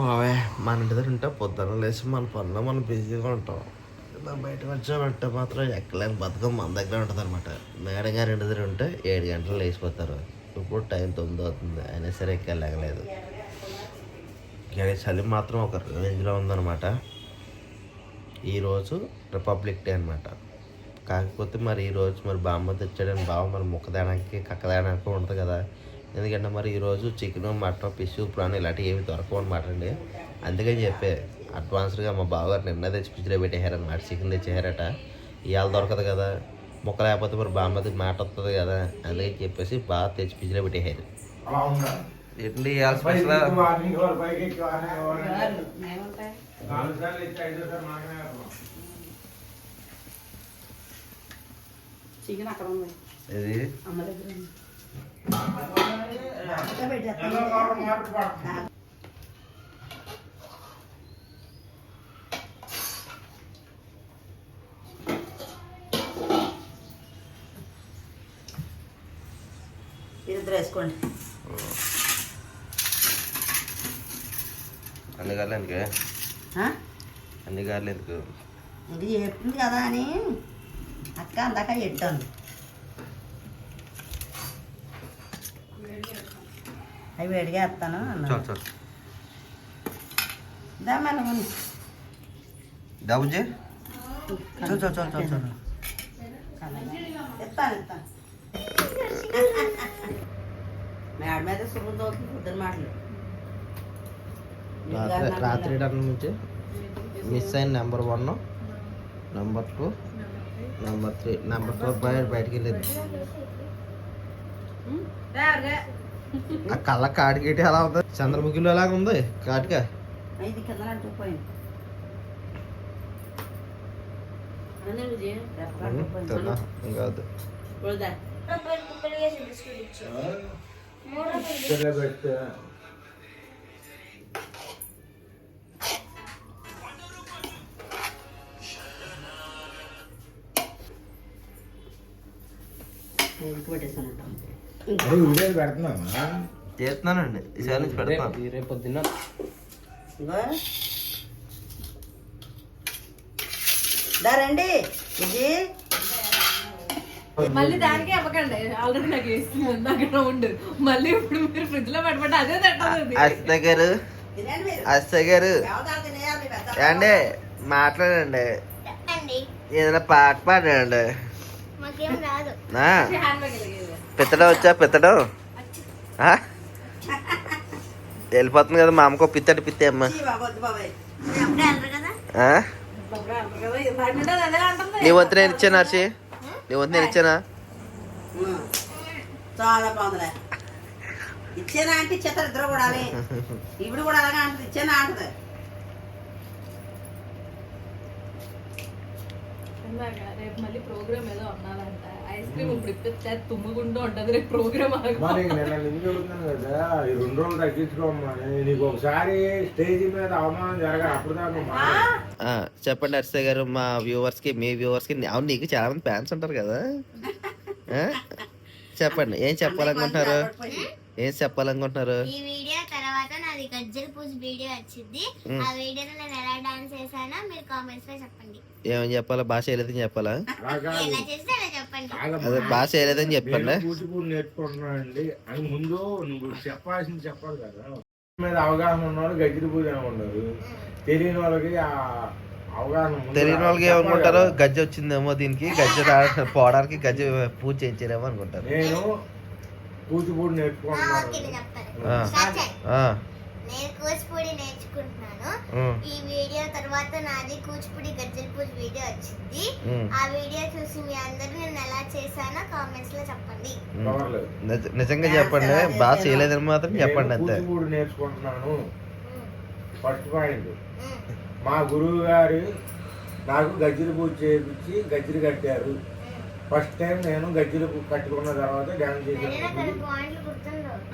మావే మన ఇంటి దగ్గర ఉంటే పొద్దున్న లేచి మన పనిలో మనం బిజీగా ఉంటాం. ఇలా బయటకు వచ్చామంటే మాత్రం ఎక్కలేని బతకం మన దగ్గర ఉంటుంది అనమాట మేడం గారి ఇంటి దగ్గర ఉంటే ఏడు గంటలు లేచిపోతారు. ఇప్పుడు టైం తొమ్మిది అవుతుంది అయినా సరే ఎక్కలేగలేదు కానీ చలి మాత్రం ఒక రేంజ్లో ఉందన్నమాట. ఈరోజు రిపబ్లిక్ డే అనమాట కాకపోతే మరి ఈరోజు మరి బామ్మ తెచ్చాడని బావ మరి ముక్కదానికి కక్కదానికి ఉంటుంది కదా. ఎందుకంటే మరి ఈరోజు చికెన్ మటన్ ఫిష్ ప్రాన్ ఇలాంటివి ఏమి దొరకవు అనమాట అండి. అందుకని చెప్పే అడ్వాన్స్డ్గా మా బావగారు నిన్న తెచ్చి ఫ్రిడ్జ్లో పెట్టేశారన్నమాట చికెన్ తెచ్చేసారట ఇవాళ దొరకదు కదా. ముక్క లేకపోతే మరి బామ్మది మాట వస్తుంది కదా. అందుకని చెప్పేసి బాగా తెచ్చి ఫ్రిడ్జ్లో పెట్టేశారు. ఇవాళ స్పెషల్ ఎక్కువ, వాకింగ్ కావాలి, పైకి ఎక్కువ, వాకింగ్ కావాలి. మేముంటాయి నాలుగు సార్లు ఇచ్చి ఐదో సార్లు మాకనే వేస్తున్నాం. చికెన్ అక్కడ ఉంది. ఇది అమ్మ దగ్గర ఉంది. ఇద్దరు వేసుకోండి. అన్ని గారులు ఎందుకు? అన్ని గారులు ఎందుకు? ఇది చెప్తుంది కదా అని. అక్క అందాక ఎట్టాను అవి వేడిగా వేస్తాను అన్నా దా మెల్లగొని డబ్బుజీ చాలు చాలు చాలు చాలు. చాలు ఇస్తాను ఇస్తాను మేడ మీద శుభ్రం అవుతుంది పొద్దున మాటలు. రాత్రి నుంచి మిస్ అయిన number one number two number three number four బయట బయటికి వెళ్ళేది. ఆ కళ్ళ కాడికేటి ఎలా ఉంది? చంద్రముఖిలో ఎలాగ ఉంది? కాటిక? కింద పెడుతున్నామా చేస్తున్నానండి. ఈసారి నుంచి పెడతాను. రేపు పొద్దున్న. ఇంకో దా రండి. ఇది. మళ్ళీ దానికే ఇవ్వకండి ఆల్రెడీ నాకు వేస్తుంది. అక్కడ ఉండు. మళ్ళీ ఇప్పుడు మీరు ఫ్రిడ్జ్లో పెట్టమంటే అదే తట్టదు అస్త గారు అస్త గారు ఏండి మాట్లాడండి. అండి ఏదైనా పాట పాడండి. పిత్తడం వచ్చా? పిత్తడం? వెళ్ళిపోతుంది కదా మా అమ్మకో పిత్తడి పిత్తే అమ్మ. నీ వంతు నేను ఇచ్చాను హర్షి? నీ వంతు నేను ఇచ్చానా. చాలా బాగుందిలే. ఇచ్చేనా అంటే ఇచ్చేస్తారు ఇద్దరు కూడా ఇప్పుడు కూడా అలాగే అంటది ఇచ్చేనా అంటది. ఇందాక రేపు మళ్ళీ ప్రోగ్రామ్ ఏదో అన్నారంట. ఐస్ క్రీమ్ ఇప్పుడు ఇప్పిస్తే తుమ్ముకుంటూ ఉంటది రేపు ప్రోగ్రామ్ మరి నేను నిన్ను చెబుతున్నాను కదా ఈ రెండు రోజులు తగ్గించుకోమని నీకు ఒకసారి స్టేజ్ మీద అవమానం జరగ అప్పుడు చెప్పండి హర్ష గారు మా వ్యూవర్స్కి మీ వ్యూవర్స్కి అవును నీకు చాలా మంది ఫ్యాన్స్ ఉంటారు కదా? చెప్పండి ఏం చెప్పాలనుకుంటున్నారు? ఏం చెప్పాలనుకుంటున్నారు? ఈ వీడియో తర్వాత నాది గజ్జల పూజ వీడియో వచ్చింది. ఆ వీడియోలో నేను ఎలా డాన్స్ చేశానో మీరు కామెంట్స్లో చెప్పండి. ఏమని చెప్పాలా? భాష వేయలేదని చెప్పాలా. ఎలా చేస్తే అలా చెప్పండి. అదే భాష వేయలేదని చెప్పండి. కూచిపూడి నేర్చుకుంటున్నానండి అని ముందు నువ్వు చెప్పాల్సింది చెప్పాలి కదా. మీద అవగాహన ఉన్నవాళ్ళు గజ్జిరి పూజ ఉండదు తెలియని వాళ్ళకి ఆ తెలియని వాళ్ళకి ఏమనుకుంటారు. గజ్జ వచ్చిందేమో దీనికి గజ్జ పోవడానికి గజ్జ పూజ చేయించారేమో అనుకుంటారు. నేను కూచిపూడి నేర్చుకుంటున్నాను నేను కూచిపూడి నేర్చుకుంటున్నాను. ఈ వీడియో తర్వాత నాది కూచిపూడి గజ్జల పూజ వీడియో వచ్చింది. ఆ. వీడియో చూసి మీ అందరూ నేను ఎలా చేశానో కామెంట్స్లో చెప్పండి. నిజంగా చెప్పండి. భాష చేయలేదని మాత్రం చెప్పండి అంతే. కూచిపూడి నేర్చుకుంటున్నాను. First point. మా గురువు గారు నాకు గజ్జిరి పూజ చేయించి గజ్జిరి కట్టారు. ఫస్ట్ టైం నేను గజ్జిరి పూ- కట్టుకున్న తర్వాత డ్యాన్స్ చేశాను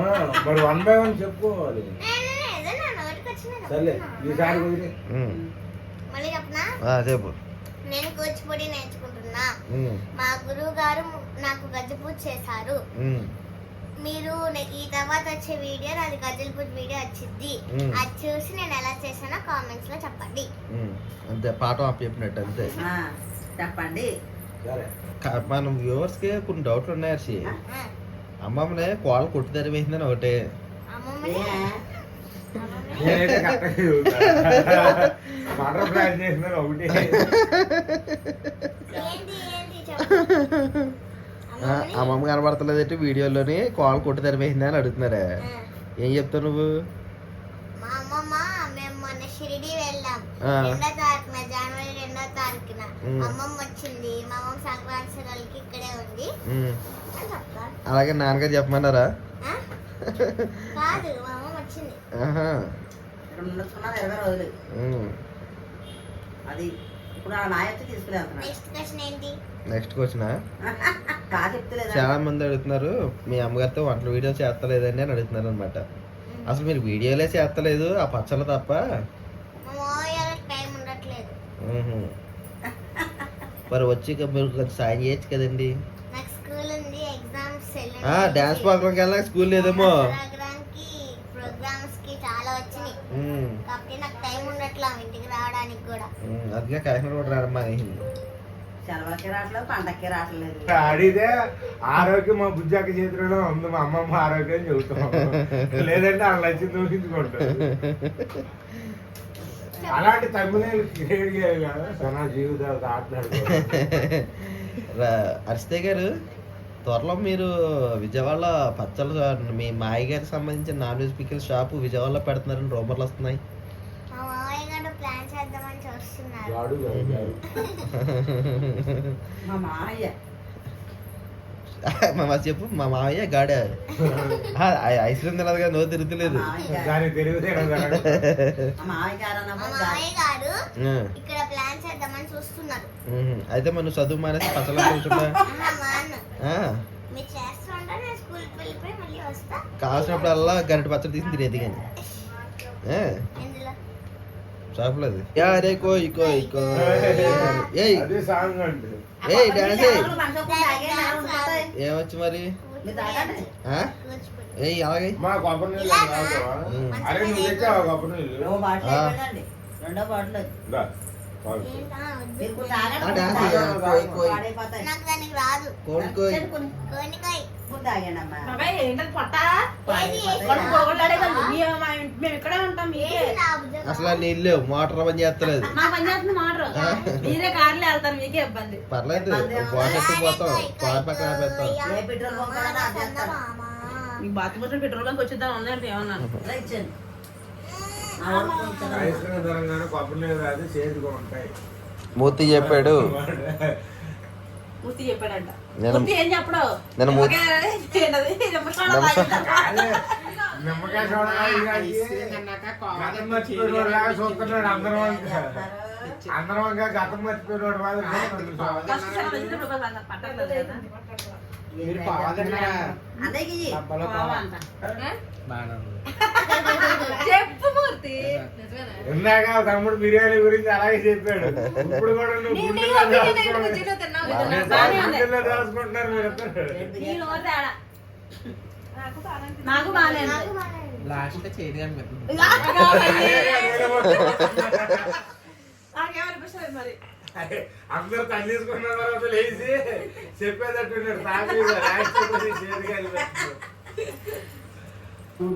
ఆ, మరి వన్ బై వన్ చెప్పుకోవాలి. సర్లే ఈసారి కుదిరి చెప్పు. నేను కూచిపూడి నేర్చుకుంటున్నా. మా గురువు గారు నాకు గజ్జ పూజ చేశారు. మీరు ఈ తర్వాత వచ్చే వీడియో నాది గజ్జల పూజ వీడియో వచ్చింది. అది చూసి నేను ఎలా చేసానో కామెంట్స్లో చెప్పండి. అంతే పాఠం చెప్పినట్టు అంతే. ఆ, చెప్పండి. సరే మనం వ్యూవర్స్కి కొన్ని డౌట్లు ఉన్నాయి హర్షి. అమ్మమ్మనే కోళ్ళ కొట్టి తెరివేసిందని ఒకటే. ఒకటి. అమ్మమ్మ కనబడతలేదంటే వీడియోలోని? కోళ్ళ కొట్టి తెరివేసింది అని అడుగుతున్నారే. ఏం చెప్తావు నువ్వు? మా అమ్మమ్మ మేము మొన్న షిరిడి వెళ్ళాం. అమ్మమ్మ వచ్చింది. మా సంక్రాంతి ఇక్కడే ఉంది. అలాగే నాన్నగారు చెప్పమన్నారా? ఆ? కాదు మా అమ్మమ్మ వచ్చింది. ఆహా, ఇక్కడ ఉండొచ్చుకున్నది ఇరవై రోజులు. ఉమ్. అది ఇప్పుడు ఆ నాయొచ్చి తీసుకుని వెళ్తున్నాడు. నెక్స్ట్ క్వశ్చన్ ఏంటి? నెక్స్ట్ క్వశ్చన్ కా చెప్తలేదా? చాలా మంది అడుగుతున్నారు మీ అమ్మగారితో వంటల వీడియో చేస్తలేదండి అని అడుగుతున్నారు అనమాట అసలు మీరు వీడియోలే చేస్తలేదు ఆ పచ్చళ్ళు తప్ప. టైం ఉండట్లేదు. మరి వచ్చి మీరు కొంచెం సాయం చేయొచ్చు కదండి. నాకు స్కూల్ ఉంది ఎగ్జామ్స్ ఆ డాన్స్ ప్రోగ్రామ్కి వెళ్ళాక స్కూల్ లేదేమో. ప్రోగ్రామ్కి ప్రోగ్రామ్స్కి చాలా వచ్చినాయి. ఉమ్, కాబట్టి నాకు టైం ఉండట్లా ఇంటికి రావడానికి కూడా. కాకినాడ రాడమ్మా అడిగితే ఆరోగ్యం మా బుజ్జాక చేతిలోనే ఉంది మా అమ్మమ్మ ఆరోగ్యం చెబుతాం. లేదంటే వాళ్ళ నచ్చింది ఊహించుకుంటారు అలాంటి తమ్ముళ్ళు క్రియేట్ చేయాలి కదా. తన జీవితాలతో ఆటలాడుకో హర్షితే గారు త్వరలో మీరు విజయవాడలో పచ్చళ్ళు మీ మాయ గారికి సంబంధించిన నాన్ వెజ్ పికిల్ షాపు విజయవాడలో పెడుతున్నారని రూమర్లు వస్తున్నాయి. ప్లాన్ చేద్దామని చూస్తున్నారు. మా మామయ్య మా చెప్పు మా మావయ్య గాడ. ఐస్ క్రీమ్ తినదు కదా నో తిరుగుతలేదు. మామయ్య మామయ్య. అయితే మనం చదువు మానేసి పచ్చళ్ళు కూర్చుంటా కావాల్సినప్పుడల్లా గరిటె పచ్చడి తీసి తినేది కానీ. అది యారే కోయ్ కోయ్ కోయ్. ఏయ్. అదే సాంగ్ అంటే ఏయ్ డాన్స్. ఏమొచ్చు మరి? ఏయ్ అలాగే? మా కొబ్బరి నీళ్ళు. అరే నువ్వు తెచ్చావా కొబ్బరి నీళ్ళు? రెండో బాటిల్ డాన్స్. కోయ్, కోయ్. కోయ్. కోయ్. బాబాయ్ ఏంటది పొట్ట మేము ఇక్కడే ఉంటాం అసలు నీళ్ళు లేవు మోటార్ పని చేస్తలేదు. మా పని చేస్తుంది మాటరు. మీరే కార్లు వెళ్తారు మీకే ఇబ్బంది. పర్లేదు బాటెట్టు పోతాం కార్ పక్కన ఆపేస్తాం. Petrol bunk bathroom petrol bunk వచ్చిద్దాం ఇచ్చాను. ఉంటాయి. మూర్తి చెప్పాడు. మూర్తి చెప్పాడంట. మూర్తి ఏం చెప్పడు? నేను నిమ్మకాయ అందరం గతం మర్చిపోయినోడు మాదిరి అంట. చెప్పు మూర్తి? ఇందాక తమ్ముడు బిర్యానీ గురించి అలాగే చెప్పాడు. ఇప్పుడు కూడా నువ్వు గుండెల్లో దాచుకుంటున్నారు తేడా. నాకు ఉంది. లాస్ట్ చేతి కనిపిస్తుంది నాకు కావాలి. నాకేమనిపిస్తలేదు మరి? అందరు తల్లిసుకున్న తర్వాత లేచి.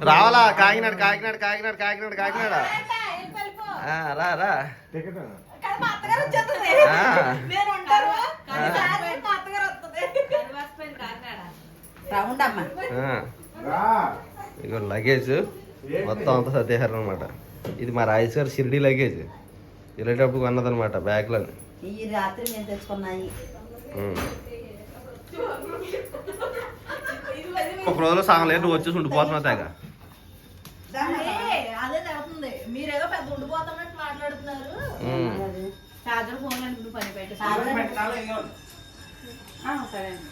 రావాలా? కాకినాడ కాకినాడ కాకినాడ కాకినాడ కాకినాడ. ఆ, రా రా. టికెట్ కానీ మా అత్తగారు వచ్చేస్తుంది. ఆ. నేను ఉంటారు. కానీ సాయంత్రం మా అత్తగారు వస్తుంది. రౌండ్ అమ్మా ఆ, రా. ఇగో లగేజ్ మొత్తం అంతా సత్యాహారం అనమాట ఇది మా రాజేష్ గారు షిరిడి లగేజ్ వెళ్ళేటప్పుడు కొన్నదనమాట బ్యాగ్లో ఈ రాత్రి నేను తెచ్చుకున్నాయి. ఒక రోజులో సగం లేదు నువ్వు వచ్చేసి ఉండిపోతున్నావు తెగ అదే జరుగుతుంది మీరేదో పెద్ద ఉండిపోతున్నట్టు మాట్లాడుతున్నారు. చార్జర్ ఫోన్ పని పెట్టు ఆ, సరే. అండి.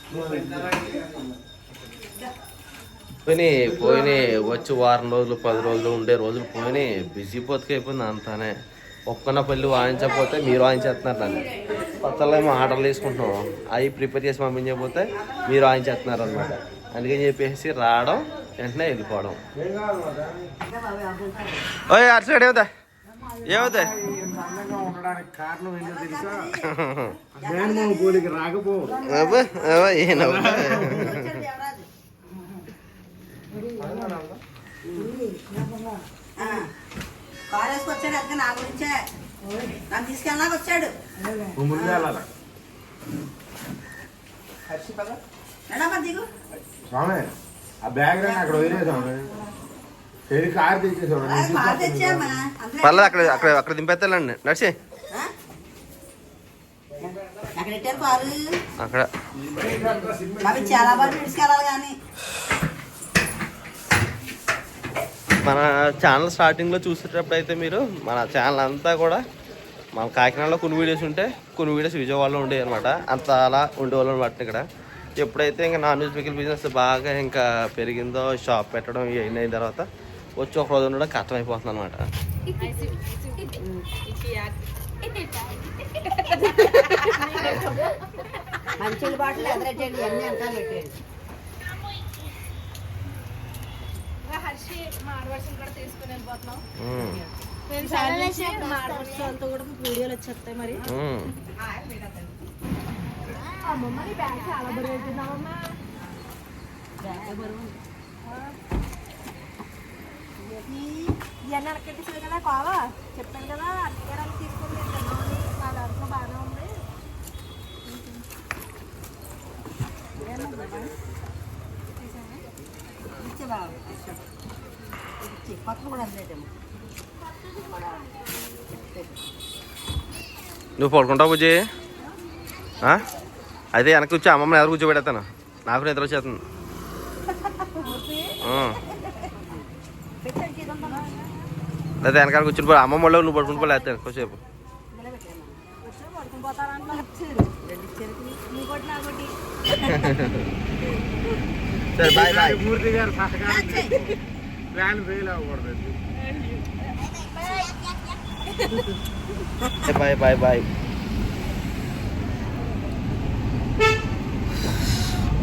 పోయినాయి పోయినాయి వచ్చి వారం రోజులు పది రోజులు ఉండే రోజులు పోయినాయి బిజీ బతుకైపోయింది అంతానే. ఒక్కన పల్లి వాయించకపోతే మీరు వాయించేస్తున్నారు నన్ను. కొత్తలో ఏమో ఆర్డర్లు తీసుకుంటున్నాం అవి ప్రిపేర్ చేసి పంపించకపోతే మీరు వాయించేస్తున్నారు అనమాట అందుకని చెప్పేసి రావడం వెంటనే వెళ్ళిపోవడం. ఓయ్ ఇంత అందంగా ఉండడానికి కారణం కారు వేసుకొచ్చాడు అందుకే నా గురించే. నన్ను తీసుకెళ్ళడానికి వచ్చాడు. ముందు వెళ్ళాలి. ఎడమ్మా దిగు. స్వామి ఆ బ్యాగ్ రండి అక్కడ వదిలేసాము కారు పర్లేదు అక్కడ అక్కడ అక్కడ దింపేస్తానండి నడిచి. అక్కడ అవి చాలా బాగా తీసుకెళ్ళాలి కానీ. మన ఛానల్ స్టార్టింగ్లో చూసేటప్పుడు అయితే మీరు మన ఛానల్ అంతా కూడా మన కాకినాడలో కొన్ని వీడియోస్ ఉంటే కొన్ని వీడియోస్ విజయవాడలో ఉండేవి అనమాట అంత అలా ఉండేవాళ్ళు అనమాట ఇక్కడ. ఎప్పుడైతే ఇంకా నాన్ వెజ్ పికిల్ బిజినెస్ బాగా ఇంకా పెరిగిందో షాప్ పెట్టడం ఇవన్నీ అయిన తర్వాత వచ్చి ఒక రోజు ఉండడం కష్టమైపోతుంది అనమాట మంచి బాటలు ఎదురెట్టండి అన్నీ అంతా పెట్టండి హర్షి మా కూడా తీసుకుని వెళ్ళిపోతున్నాం. నేను చాలా మా ఆడవర్షాలతో కూడా వీడియోలు వచ్చేస్తాయి మరి. అమ్మమ్మ నీ బ్యాగ్ చాలా బరువు అవుతుందమ్మమ్మ ఇవన్నీ వెనకెట్టేసారు కదా కావా? చెప్పాను కదా అన్నగారు తీసుకుని మా దాంట్లో బాగానే ఉంది. ఇచ్చే కూడా నువ్వు పడుకుంటావు బుజ్జి? అయితే వెనక్కి వచ్చి అమ్మమ్మని ఎవరు కూర్చోబెడతాను? నాకు నిద్ర వచ్చేస్తుంది. లేదా వెనకాల కూర్చుని పో అమ్మమ్మ వాళ్ళు నువ్వు పడుకుని పోలే కొంచెంసేపు వచ్చి పడుకుని నాకోటి సరే బాయ్ బాయ్ మూర్తి గారు సహకారం ప్లాన్ ఫెయిల్ అవ్వకూడదు. బాయ్ బాయ్ బాయ్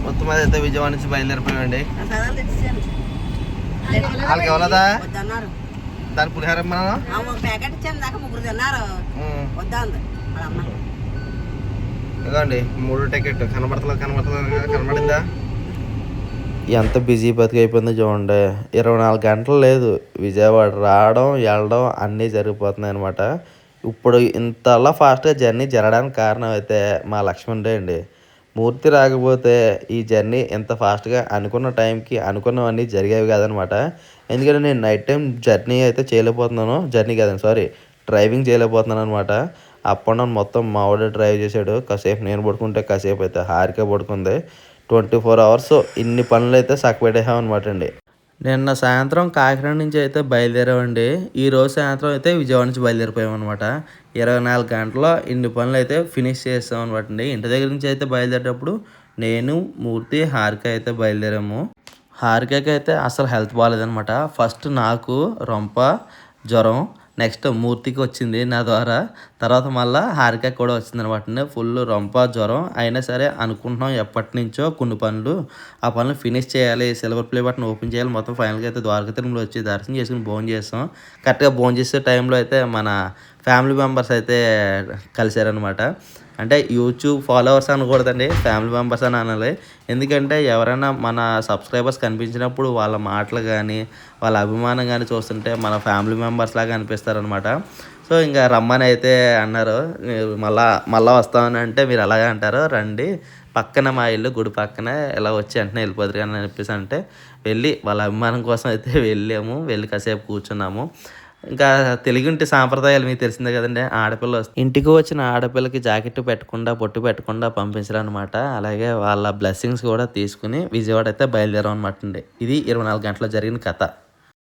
మొత్తం మీద అయితే విజయవాడ నుంచి బయలుదేరిపోయామండి. వాళ్ళకి ఎవరదా దాని పులిహార ప్యాకెట్ ఇచ్చాను దాకా ముగ్గురు తిన్నారు ఇదిగోండి మూడు టికెట్ కనబడతలేదు కనబడతలేదు కనబడిందా? ఎంత బిజీ బతికి అయిపోయిందో చూడండి. ఇరవై నాలుగు గంటలు లేదు. విజయవాడ రావడం వెళ్ళడం అన్నీ జరిగిపోతున్నాయి అనమాట ఇప్పుడు ఇంతలా ఫాస్ట్గా జర్నీ జరగడానికి కారణం అయితే మా లక్ష్మణరే అండి. మూర్తి రాకపోతే ఈ జర్నీ ఎంత ఫాస్ట్గా అనుకున్న టైంకి అనుకున్నవన్నీ జరిగేవి కాదనమాట ఎందుకంటే నేను నైట్ టైం జర్నీ అయితే చేయలేకపోతున్నాను. జర్నీ కాదండి సారీ డ్రైవింగ్ చేయలేకపోతున్నాను అనమాట అప్ అండ్ డౌన్ మొత్తం మా వాడే డ్రైవ్ చేశాడు. కాసేపు నేను పడుకుంటే కాసేపు అయితే హారిక పడుకుంది. Twenty four hours. ఇన్ని పనులు అయితే సక్కబెట్టేసాం అనమాట అండి. నిన్న సాయంత్రం కాకినాడ నుంచి అయితే బయలుదేరామండి. ఈ రోజు సాయంత్రం అయితే విజయవాడ నుంచి బయలుదేరిపోయాం అనమాట ఇరవై నాలుగు గంటల్లో ఇన్ని పనులు అయితే ఫినిష్ చేస్తాం అనమాట అండి. ఇంటి దగ్గర నుంచి అయితే బయలుదేరేటప్పుడు నేను మూర్తి హారిక అయితే బయలుదేరాము. హారికకి అయితే అసలు హెల్త్ బాగాలేదనమాట ఫస్ట్ నాకు రొంప జ్వరం నెక్స్ట్ మూర్తికి వచ్చింది నా ద్వారా. తర్వాత మళ్ళీ హారిక కూడా వచ్చింది అనమాట ఫుల్ రొంప జ్వరం. అయినా సరే అనుకుంటున్నాం ఎప్పటి నుంచో కొన్ని పనులు. ఆ పనులు ఫినిష్ చేయాలి. సిల్వర్ ప్లే బటన్ ఓపెన్ చేయాలి. మొత్తం ఫైనల్గా అయితే ద్వారక తిరుమల వచ్చి దర్శనం చేసుకుని భోజనం చేస్తాం. కరెక్ట్గా భోజనం చేసే టైంలో అయితే మన ఫ్యామిలీ మెంబర్స్ అయితే కలిశారనమాట. అంటే యూట్యూబ్ ఫాలోవర్స్ అనకూడదండి ఫ్యామిలీ మెంబర్స్ అని అనాలి. ఎందుకంటే ఎవరైనా మన సబ్స్క్రైబర్స్ కనిపించినప్పుడు వాళ్ళ మాటలు కానీ వాళ్ళ అభిమానం కానీ చూస్తుంటే మన ఫ్యామిలీ మెంబర్స్ లాగా అనిపిస్తారనమాట. సో ఇంకా రమ్మని అయితే అన్నారు. మళ్ళా మళ్ళీ వస్తామని అంటే మీరు అలాగే అంటారు. రండి పక్కన మా ఇల్లు గుడి పక్కన ఇలా వచ్చి వెంటనే వెళ్ళిపోతారు అని చెప్పేసి అంటే వెళ్ళి వాళ్ళ అభిమానం కోసం అయితే వెళ్ళాము. వెళ్ళి కాసేపు కూర్చున్నాము. ఇంకా తెలుగుంటి సాంప్రదాయాలు మీకు తెలిసిందే కదండి ఆడపిల్ల ఇంటికి వచ్చిన ఆడపిల్లకి జాకెట్ పెట్టకుండా బొట్టు పెట్టకుండా పంపించడం అనమాట అలాగే వాళ్ళ బ్లెస్సింగ్స్ కూడా తీసుకుని విజయవాడ అయితే బయలుదేరాం అనమాట అండి. ఇది ఇరవై నాలుగు గంటల్లో జరిగిన కథ.